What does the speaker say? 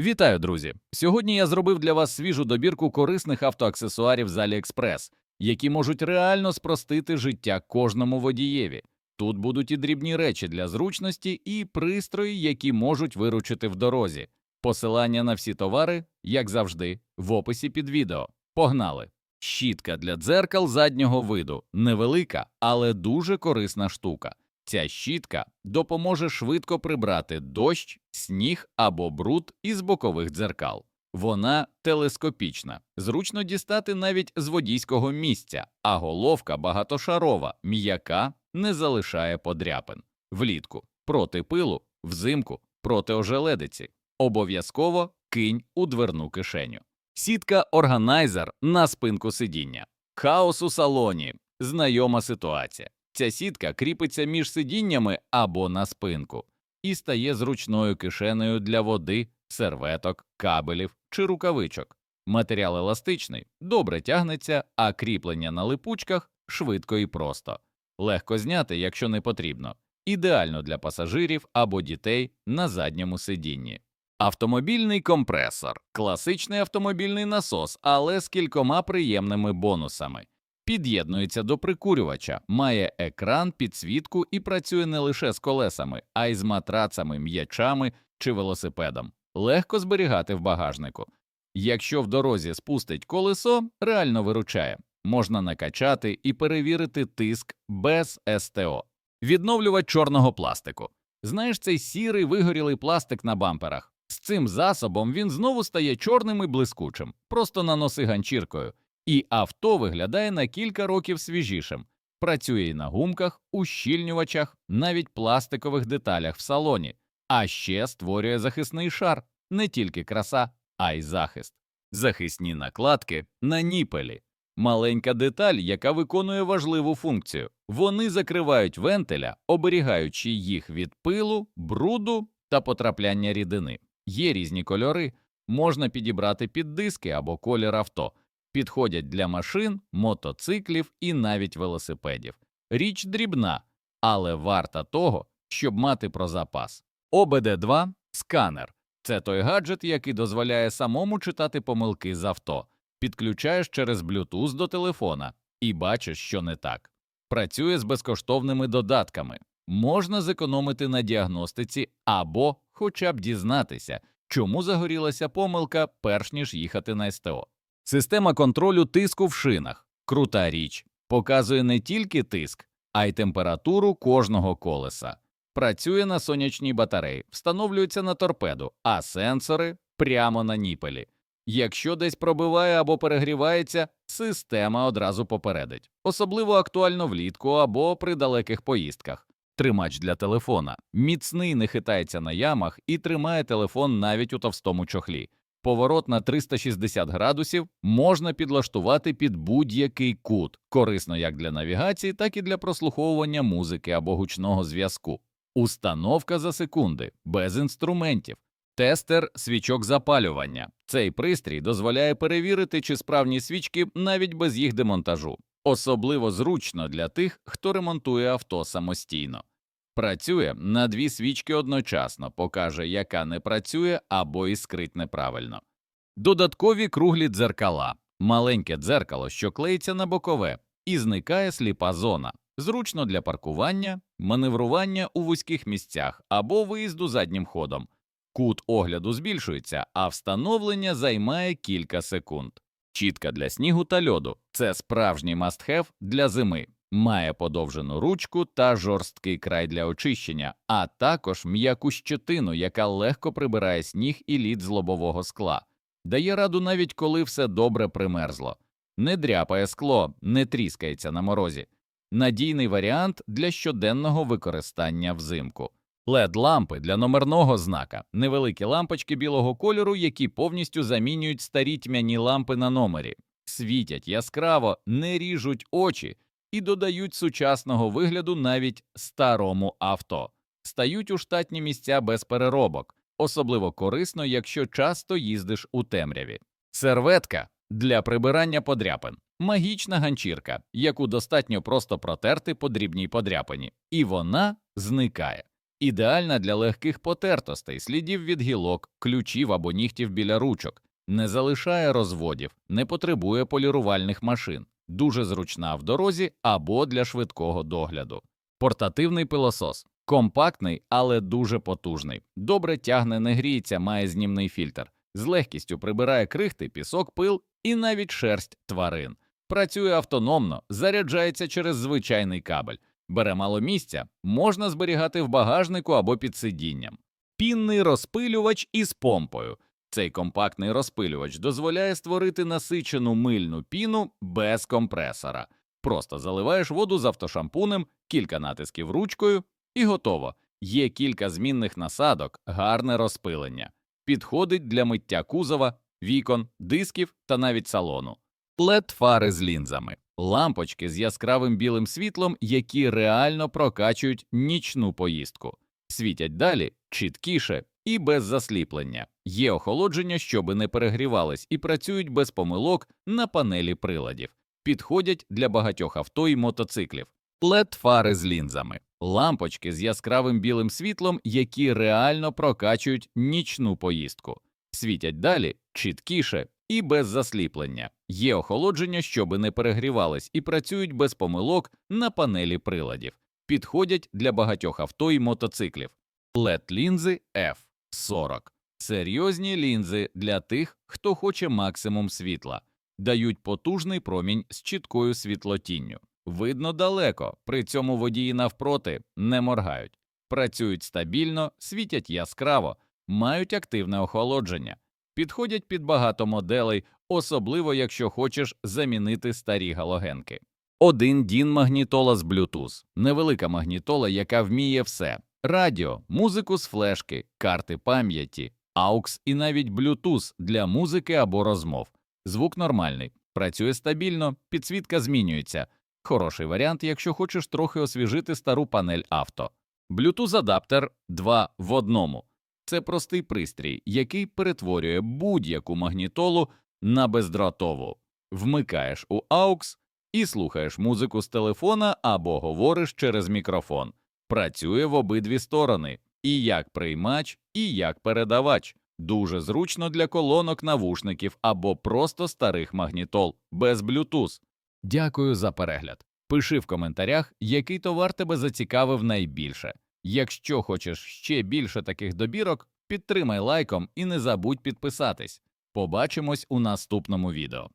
Вітаю, друзі! Сьогодні я зробив для вас свіжу добірку корисних автоаксесуарів з AliExpress, які можуть реально спростити життя кожному водієві. Тут будуть і дрібні речі для зручності, і пристрої, які можуть виручити в дорозі. Посилання на всі товари, як завжди, в описі під відео. Погнали! Щітка для дзеркал заднього виду невелика, але дуже корисна штука. Ця щітка допоможе швидко прибрати дощ, сніг або бруд із бокових дзеркал. Вона телескопічна, зручно дістати навіть з водійського місця, а головка багатошарова, м'яка, не залишає подряпин. Влітку проти пилу, взимку проти ожеледиці. Обов'язково кинь у дверну кишеню. Сітка органайзер на спинку сидіння. Хаос у салоні. Знайома ситуація. Ця сітка кріпиться між сидіннями або на спинку і стає зручною кишенею для води, серветок, кабелів чи рукавичок. Матеріал еластичний, добре тягнеться, а кріплення на липучках швидко і просто. Легко зняти, якщо не потрібно. Ідеально для пасажирів або дітей на задньому сидінні. Автомобільний компресор класичний автомобільний насос, але з кількома приємними бонусами. Під'єднується до прикурювача, має екран, підсвітку і працює не лише з колесами, а й з матрацами, м'ячами чи велосипедом. Легко зберігати в багажнику. Якщо в дорозі спустить колесо, реально виручає. Можна накачати і перевірити тиск без СТО. Відновлювач чорного пластику. Знаєш цей сірий вигорілий пластик на бамперах. З цим засобом він знову стає чорним і блискучим. Просто наноси ганчіркою і авто виглядає на кілька років свіжішим. Працює і на гумках, ущільнювачах, навіть пластикових деталях в салоні, а ще створює захисний шар, не тільки краса, а й захист. Захисні накладки на ніпелі. Маленька деталь, яка виконує важливу функцію. Вони закривають вентиля, оберігаючи їх від пилу, бруду та потрапляння рідини. Є різні кольори, можна підібрати під диски або колір авто підходять для машин, мотоциклів і навіть велосипедів. Річ дрібна, але варта того, щоб мати про запас. ОБД2 сканер це той гаджет, який дозволяє самому читати помилки з авто, підключаєш через Bluetooth до телефона і бачиш, що не так. Працює з безкоштовними додатками, можна зекономити на діагностиці або хоча б дізнатися, чому загорілася помилка, перш ніж їхати на СТО. Система контролю тиску в шинах крута річ, показує не тільки тиск, а й температуру кожного колеса. Працює на сонячній батареї, встановлюється на торпеду, а сенсори прямо на ніпелі. Якщо десь пробиває або перегрівається, система одразу попередить, особливо актуально влітку або при далеких поїздках. Тримач для телефона міцний не хитається на ямах і тримає телефон навіть у товстому чохлі. Поворот на 360 градусів можна підлаштувати під будь-який кут, корисно як для навігації, так і для прослуховування музики або гучного зв'язку. Установка за секунди, без інструментів. Тестер свічок запалювання. Цей пристрій дозволяє перевірити, чи справні свічки навіть без їх демонтажу. Особливо зручно для тих, хто ремонтує авто самостійно. Працює на дві свічки одночасно, покаже, яка не працює або іскрить неправильно. Додаткові круглі дзеркала, маленьке дзеркало, що клеїться на бокове, і зникає сліпа зона, зручно для паркування, маневрування у вузьких місцях або виїзду заднім ходом. Кут огляду збільшується, а встановлення займає кілька секунд. Чітка для снігу та льоду це справжній мастхев для зими. Має подовжену ручку та жорсткий край для очищення, а також м'яку щетину, яка легко прибирає сніг і лід з лобового скла, дає раду навіть коли все добре примерзло, не дряпає скло, не тріскається на морозі. Надійний варіант для щоденного використання взимку. led лампи для номерного знака, невеликі лампочки білого кольору, які повністю замінюють старі тьмяні лампи на номері, світять яскраво, не ріжуть очі і додають сучасного вигляду навіть старому авто, стають у штатні місця без переробок, особливо корисно, якщо часто їздиш у темряві. Серветка для прибирання подряпин, магічна ганчірка, яку достатньо просто протерти по дрібній подряпині, і вона зникає. Ідеальна для легких потертостей, слідів від гілок, ключів або нігтів біля ручок, не залишає розводів, не потребує полірувальних машин, дуже зручна в дорозі або для швидкого догляду. Портативний пилосос компактний, але дуже потужний. Добре тягне, не гріється, має знімний фільтр, з легкістю прибирає крихти, пісок, пил і навіть шерсть тварин. Працює автономно, заряджається через звичайний кабель, бере мало місця, можна зберігати в багажнику або під сидінням. Пінний розпилювач із помпою. Цей компактний розпилювач дозволяє створити насичену мильну піну без компресора. Просто заливаєш воду з автошампунем, кілька натисків ручкою і готово. Є кілька змінних насадок, гарне розпилення. Підходить для миття кузова, вікон, дисків та навіть салону. led фари з лінзами, лампочки з яскравим білим світлом, які реально прокачують нічну поїздку, світять далі чіткіше і без засліплення. Є охолодження, щоби не перегрівались, і працюють без помилок на панелі приладів. Підходять для багатьох авто і мотоциклів. led фари з лінзами, лампочки з яскравим білим світлом, які реально прокачують нічну поїздку, світять далі чіткіше і без засліплення. Є охолодження, щоби не перегрівались, і працюють без помилок на панелі приладів. Підходять для багатьох авто і мотоциклів. led лінзи F40 серйозні лінзи для тих, хто хоче максимум світла, дають потужний промінь з чіткою світлотінню. Видно далеко, при цьому водії навпроти не моргають, працюють стабільно, світять яскраво, мають активне охолодження, підходять під багато моделей, особливо якщо хочеш замінити старі галогенки. Один дін магнітола з Bluetooth – невелика магнітола, яка вміє все: радіо, музику з флешки, карти пам'яті, AUX і навіть Bluetooth для музики або розмов. Звук нормальний, працює стабільно, підсвітка змінюється. Хороший варіант, якщо хочеш трохи освіжити стару панель авто. Bluetooth-адаптер 2 в одному. Це простий пристрій, який перетворює будь-яку магнітолу на бездротову. Вмикаєш у AUX і слухаєш музику з телефона або говориш через мікрофон. Працює в обидві сторони, і як приймач, і як передавач. Дуже зручно для колонок навушників або просто старих магнітол без Bluetooth. Дякую за перегляд. Пиши в коментарях, який товар тебе зацікавив найбільше. Якщо хочеш ще більше таких добірок, підтримай лайком і не забудь підписатись. Побачимось у наступному відео.